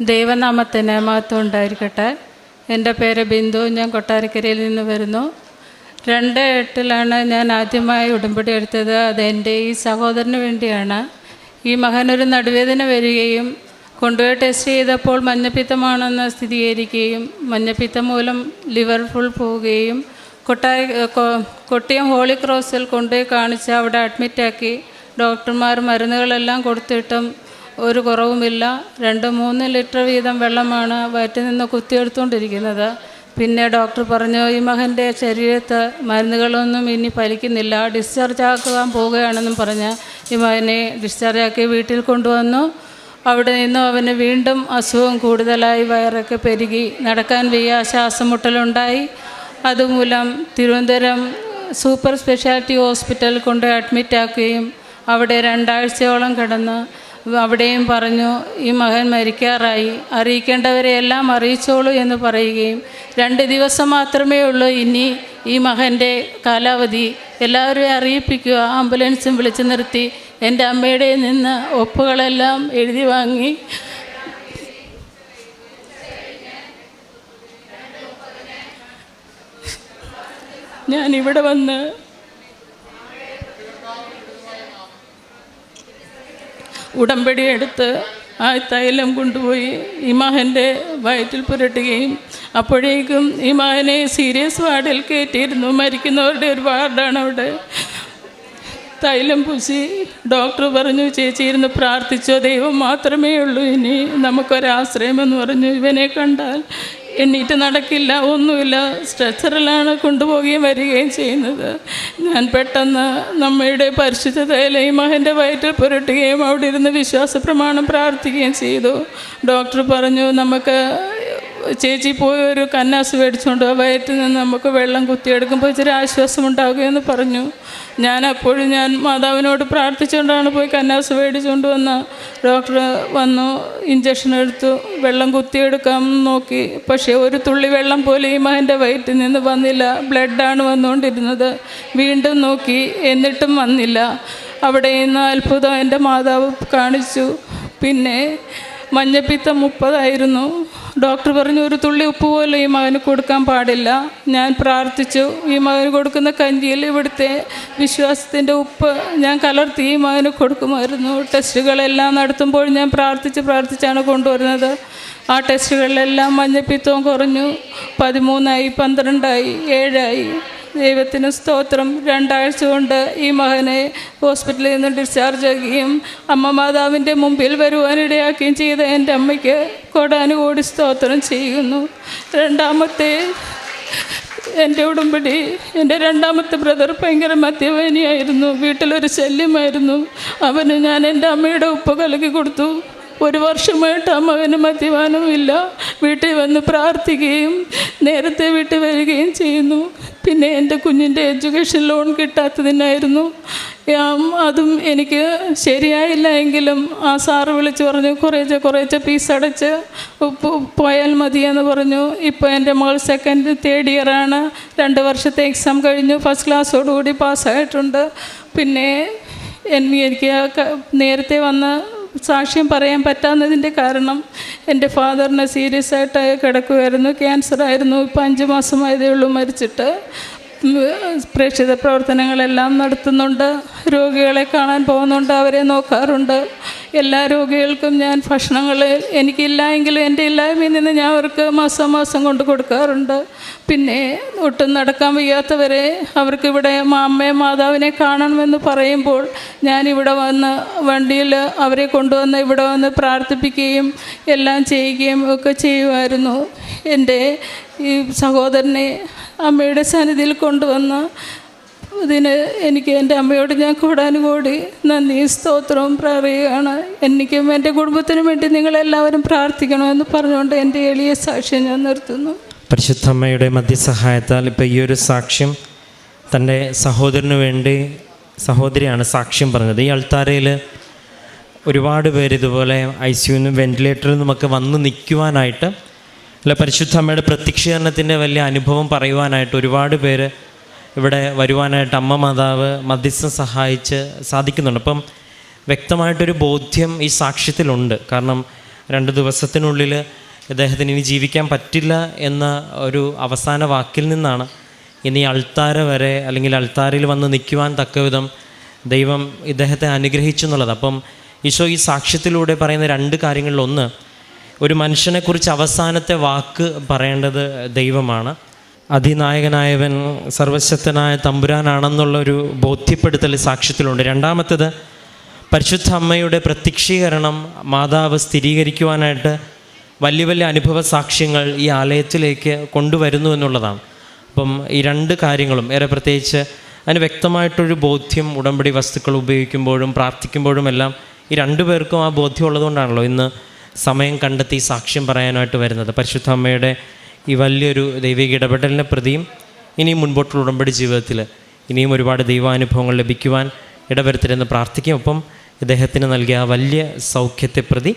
ദൈവനാമത്തിന് മഹത്വം ഉണ്ടായിരിക്കട്ടെ. എന്റെ പേര് ബിന്ദു ഞാൻ കൊട്ടാരക്കരയിൽ നിന്ന് വരുന്നു. രണ്ട് എട്ടിലാണ് ഞാൻ ആദ്യമായി ഉടമ്പടി എടുത്തത്. അത് എന്റെ ഈ സഹോദരന് വേണ്ടിയാണ്. ഈ മകനൊരു നടുവേദന വരികയും കൊണ്ടുപോയി ടെസ്റ്റ് ചെയ്തപ്പോൾ മഞ്ഞപ്പിത്തമാണെന്ന് സ്ഥിരീകരിക്കുകയും മഞ്ഞപ്പിത്തം മൂലം ലിവർ ഫുൾ പോവുകയും കൊട്ടാര കൊട്ടിയം ഹോളി ക്രോസിൽ കൊണ്ടുപോയി കാണിച്ച് അവിടെ അഡ്മിറ്റാക്കി. ഡോക്ടർമാർ മരുന്നുകളെല്ലാം കൊടുത്തിട്ടും ഒരു കുറവുമില്ല. രണ്ട് മൂന്ന് ലിറ്റർ വീതം വെള്ളമാണ് വയറ്റിൽ നിന്ന് കുത്തിയെടുത്തുകൊണ്ടിരിക്കുന്നത്. പിന്നെ ഡോക്ടർ പറഞ്ഞു ഈ മകന്റെ ശരീരത്ത് മരുന്നുകളൊന്നും ഇനി ഫലിക്കുന്നില്ല. ഡിസ്ചാർജ് ആക്കുവാൻ പോവുകയാണെന്നും പറഞ്ഞ് ഈ മകനെ ഡിസ്ചാർജ് ആക്കി വീട്ടിൽ കൊണ്ടുവന്നു. അവിടെ നിന്നും അവന് വീണ്ടും അസുഖം കൂടുതലായി വയറൊക്കെ പെരുകി. നടക്കാൻ വയ്യ ശ്വാസമുട്ടലുണ്ടായി. അതുമൂലം തിരുവനന്തപുരം സൂപ്പർ സ്പെഷ്യാലിറ്റി ഹോസ്പിറ്റലിൽ കൊണ്ട് അഡ്മിറ്റ് ആക്കുകയും അവിടെ രണ്ടാഴ്ചയോളം കിടന്ന് അവിടെയും പറഞ്ഞു ഈ മകൻ മരിക്കാറായി. അറിയിക്കേണ്ടവരെ എല്ലാം അറിയിച്ചോളൂ എന്ന് പറയുകയും രണ്ട് ദിവസം മാത്രമേ ഉള്ളൂ ഇനി ഈ മകന്റെ കാലാവധി. എല്ലാവരെയും അറിയിപ്പിക്കുക. ആംബുലൻസും വിളിച്ചു നിർത്തി. എന്റെ അമ്മയുടെ നിന്ന് ഒപ്പുകളെല്ലാം എഴുതി വാങ്ങി. ഞാനിവിടെ വന്ന് ഉടമ്പടി എടുത്ത് ആ തൈലം കൊണ്ടുപോയി ഈ വയറ്റിൽ പുരട്ടുകയും അപ്പോഴേക്കും ഈ സീരിയസ് വാർഡിൽ കയറ്റിയിരുന്നു. മരിക്കുന്നവരുടെ ഒരു വാർഡാണ് അവിടെ. തൈലം പൂശി ഡോക്ടർ പറഞ്ഞു ചേച്ചി ഇരുന്ന് പ്രാർത്ഥിച്ചോ. ദൈവം മാത്രമേ ഉള്ളൂ. ഇനി നമുക്കൊരാശ്രയമെന്ന് പറഞ്ഞു. ഇവനെ കണ്ടാൽ എണ്ണീറ്റ് നടക്കില്ല ഒന്നുമില്ല. സ്ട്രെച്ചറിലാണ് കൊണ്ടുപോവുകയും വരികയും ചെയ്യുന്നത്. ഞാൻ പെട്ടെന്ന് നമ്മയുടെ പരിശുദ്ധ തൈലയും മകന്റെ വയറ്റിൽ പുരട്ടുകയും അവിടെ ഇരുന്ന് വിശ്വാസ പ്രമാണം പ്രാർത്ഥിക്കുകയും ചെയ്തു. ഡോക്ടർ പറഞ്ഞു നമുക്ക് ചേച്ചി പോയി ഒരു കന്നാസ് മേടിച്ചുകൊണ്ട് വയറ്റിൽ നിന്ന് നമുക്ക് വെള്ളം കുത്തിയെടുക്കുമ്പോൾ ഇച്ചിരി ആശ്വാസം ഉണ്ടാകുമെന്ന് പറഞ്ഞു. ഞാൻ അപ്പോഴും ഞാൻ മാതാവിനോട് പ്രാർത്ഥിച്ചുകൊണ്ടാണ് പോയി കന്നാസ് മേടിച്ചുകൊണ്ട് വന്ന. ഡോക്ടർ വന്നു ഇഞ്ചക്ഷൻ എടുത്തു വെള്ളം കുത്തിയെടുക്കാം നോക്കി. പക്ഷേ ഒരു തുള്ളി വെള്ളം പോലെ ഈ മകന്റെ വയറ്റിൽ നിന്ന് വന്നില്ല. ബ്ലഡാണ് വന്നുകൊണ്ടിരുന്നത്. വീണ്ടും നോക്കി എന്നിട്ടും വന്നില്ല. അവിടെ നിന്ന് അത്ഭുതം എന്റെ മാതാവ് കാണിച്ചു. പിന്നെ മഞ്ഞപ്പിത്തം മുപ്പതായിരുന്നു. ഡോക്ടർ പറഞ്ഞു ഒരു തുള്ളി ഉപ്പ് പോലും ഈ മകന് കൊടുക്കാൻ പാടില്ല. ഞാൻ പ്രാർത്ഥിച്ചു. ഈ മകന് കൊടുക്കുന്ന കഞ്ചിയിൽ ഇവിടുത്തെ വിശ്വാസത്തിന്റെ ഉപ്പ് ഞാൻ കലർത്തി ഈ മകന് കൊടുക്കുമായിരുന്നു. ടെസ്റ്റുകളെല്ലാം നടത്തുമ്പോൾ ഞാൻ പ്രാർത്ഥിച്ച് പ്രാർത്ഥിച്ചാണ് കൊണ്ടുവരുന്നത്. ആ ടെസ്റ്റുകളിലെല്ലാം മഞ്ഞപ്പിത്തവും കുറഞ്ഞു. പതിമൂന്നായി പന്ത്രണ്ടായി ഏഴായി. ദൈവത്തിന് സ്തോത്രം. രണ്ടാഴ്ച കൊണ്ട് ഈ മകനെ ഹോസ്പിറ്റലിൽ നിന്ന് ഡിസ്ചാർജ് ആക്കുകയും അമ്മ മാതാവിന്റെ മുമ്പിൽ വരുവാനിടയാക്കുകയും ചെയ്ത എന്റെ അമ്മയ്ക്ക് കോടാനുകോടി സ്തോത്രം ചെയ്യുന്നു. രണ്ടാമത്തെ എന്റെ ഉടമ്പടി എന്റെ രണ്ടാമത്തെ ബ്രദർ ഭയങ്കര മദ്യപാനിയായിരുന്നു. വീട്ടിലൊരു ശല്യമായിരുന്നു. അവന് ഞാൻ എന്റെ അമ്മയുടെ ഉപ്പ് കലക്കി കൊടുത്തു. ഒരു വർഷമായിട്ട് ആ മകന് ഇല്ല വീട്ടിൽ വന്ന് പ്രാർത്ഥിക്കുകയും നേരത്തെ വീട്ടിൽ വരികയും ചെയ്യുന്നു. പിന്നെ എന്റെ കുഞ്ഞിന്റെ എഡ്യൂക്കേഷൻ ലോൺ കിട്ടാത്തതിനായിരുന്നു. അതും എനിക്ക് ശരിയായില്ല എങ്കിലും ആ സാറ് വിളിച്ച് പറഞ്ഞു കുറേച്ച് കുറേച്ച് ഫീസ് അടച്ച് പോയാൽ മതിയെന്ന് പറഞ്ഞു. ഇപ്പോൾ എന്റെ മകൾ സെക്കൻഡ് തേർഡ് ഇയറാണ് രണ്ട് വർഷത്തെ എക്സാം കഴിഞ്ഞു. ഫസ്റ്റ് ക്ലാസ്സോടുകൂടി പാസ്സായിട്ടുണ്ട് പിന്നെ എനിക്ക് നേരത്തെ വന്ന് സാക്ഷ്യം പറയാൻ പറ്റാത്തതിന്റെ കാരണം എന്റെ ഫാദറിന് സീരിയസ് ആയിട്ട് കിടക്കുമായിരുന്നു ക്യാൻസർ ആയിരുന്നു ഇപ്പം അഞ്ച് മാസമായതേ ഉള്ളൂ മരിച്ചിട്ട്. പ്രേക്ഷിത പ്രവർത്തനങ്ങളെല്ലാം നടത്തുന്നുണ്ട്. രോഗികളെ കാണാൻ പോകുന്നുണ്ട് അവരെ നോക്കാറുണ്ട്. എല്ലാ രോഗികൾക്കും ഞാൻ ഭക്ഷണങ്ങൾ എനിക്കില്ല എങ്കിലും എന്റെ ഇല്ലായ്മയിൽ നിന്ന് ഞാൻ അവർക്ക് മാസം മാസം കൊണ്ട് കൊടുക്കാറുണ്ട്. പിന്നെ ഒട്ടും നടക്കാൻ വയ്യാത്തവരെ അവർക്കിവിടെ അമ്മയെ മാതാവിനെ കാണണമെന്ന് പറയുമ്പോൾ ഞാനിവിടെ വന്ന് വണ്ടിയിൽ അവരെ കൊണ്ടുവന്ന് ഇവിടെ വന്ന് പ്രാർത്ഥിപ്പിക്കുകയും എല്ലാം ചെയ്യുകയും ഒക്കെ ചെയ്യുമായിരുന്നു. എന്റെ ഈ സഹോദരനെ അമ്മയുടെ സന്നിധിയിൽ കൊണ്ടുവന്ന് ഇതിന് എനിക്ക് എന്റെ അമ്മയോട് ഞാൻ കൂടാനുകൂടി നന്ദി സ്തോത്രവും പറയുകയാണ് എനിക്കും എന്റെ കുടുംബത്തിനും വേണ്ടി നിങ്ങളെല്ലാവരും പ്രാർത്ഥിക്കണമെന്ന് പറഞ്ഞുകൊണ്ട് എന്റെ എളിയ സാക്ഷ്യം ഞാൻ നിർത്തുന്നു. പരിശുദ്ധ അമ്മയുടെ മധ്യസഹായത്താൽ ഇപ്പോൾ ഈ ഒരു സാക്ഷ്യം തന്റെ സഹോദരന് വേണ്ടി സഹോദരിയാണ് സാക്ഷ്യം പറഞ്ഞത്. ഈ അൾത്താരയിൽ ഒരുപാട് പേർ ഇതുപോലെ ഐ സിയുന്നും വെന്റിലേറ്ററിൽ നിന്നുമൊക്കെ വന്ന് നിൽക്കുവാനായിട്ട് അല്ല പരിശുദ്ധ അമ്മയുടെ പ്രത്യക്ഷീകരണത്തിന്റെ വലിയ അനുഭവം പറയുവാനായിട്ട് ഒരുപാട് പേര് ഇവിടെ വരുവാനായിട്ട് അമ്മ മാതാവ് മധ്യസ്ഥം സഹായിച്ച് സാധിക്കുന്നുണ്ട്. അപ്പം വ്യക്തമായിട്ടൊരു ബോധ്യം ഈ സാക്ഷ്യത്തിലുണ്ട്. കാരണം രണ്ട് ദിവസത്തിനുള്ളിൽ ഇദ്ദേഹത്തിന് ഇനി ജീവിക്കാൻ പറ്റില്ല എന്ന ഒരു അവസാന വാക്കിൽ നിന്നാണ് ഇനി അൾത്താര വരെ അല്ലെങ്കിൽ അൾത്താരയിൽ വന്ന് നിൽക്കുവാൻ തക്കവിധം ദൈവം ഇദ്ദേഹത്തെ അനുഗ്രഹിച്ചു എന്നുള്ളത്. അപ്പം ഈശോ ഈ സാക്ഷ്യത്തിലൂടെ പറയുന്ന രണ്ട് കാര്യങ്ങളിലൊന്ന് ഒരു മനുഷ്യനെക്കുറിച്ച് അവസാനത്തെ വാക്ക് പറയേണ്ടത് ദൈവമാണ്. അതിനായകനായവൻ സർവശക്തനായ തമ്പുരാനാണെന്നുള്ളൊരു ബോധ്യപ്പെടുത്തൽ സാക്ഷ്യത്തിലുണ്ട്. രണ്ടാമത്തേത് പരിശുദ്ധ അമ്മയുടെ പ്രത്യക്ഷീകരണം മാതാവ് സ്ഥിരീകരിക്കുവാനായിട്ട് വലിയ വലിയ അനുഭവ സാക്ഷ്യങ്ങൾ ഈ ആലയത്തിലേക്ക് കൊണ്ടുവരുന്നു എന്നുള്ളതാണ്. അപ്പം ഈ രണ്ട് കാര്യങ്ങളും ഏറെ പ്രത്യേകിച്ച് അതിന് വ്യക്തമായിട്ടൊരു ബോധ്യം ഉടമ്പടി വസ്തുക്കൾ ഉപയോഗിക്കുമ്പോഴും പ്രാർത്ഥിക്കുമ്പോഴും എല്ലാം ഈ രണ്ടു പേർക്കും ആ ബോധ്യം ഉള്ളതുകൊണ്ടാണല്ലോ ഇന്ന് സമയം കണ്ടെത്തി സാക്ഷ്യം പറയാനായിട്ട് വരുന്നത്. പരിശുദ്ധ അമ്മയുടെ ഈ വലിയൊരു ദൈവിക ഇടപെടലിനെ പ്രതിയും ഇനിയും മുൻപോട്ടുള്ള ഉടമ്പടി ജീവിതത്തിൽ ഇനിയും ഒരുപാട് ദൈവാനുഭവങ്ങൾ ലഭിക്കുവാൻ ഇടവരുത്തരെന്ന് പ്രാർത്ഥിക്കും. ഒപ്പം ഇദ്ദേഹത്തിന് നൽകിയ ആ വലിയ സൗഖ്യത്തെ പ്രതി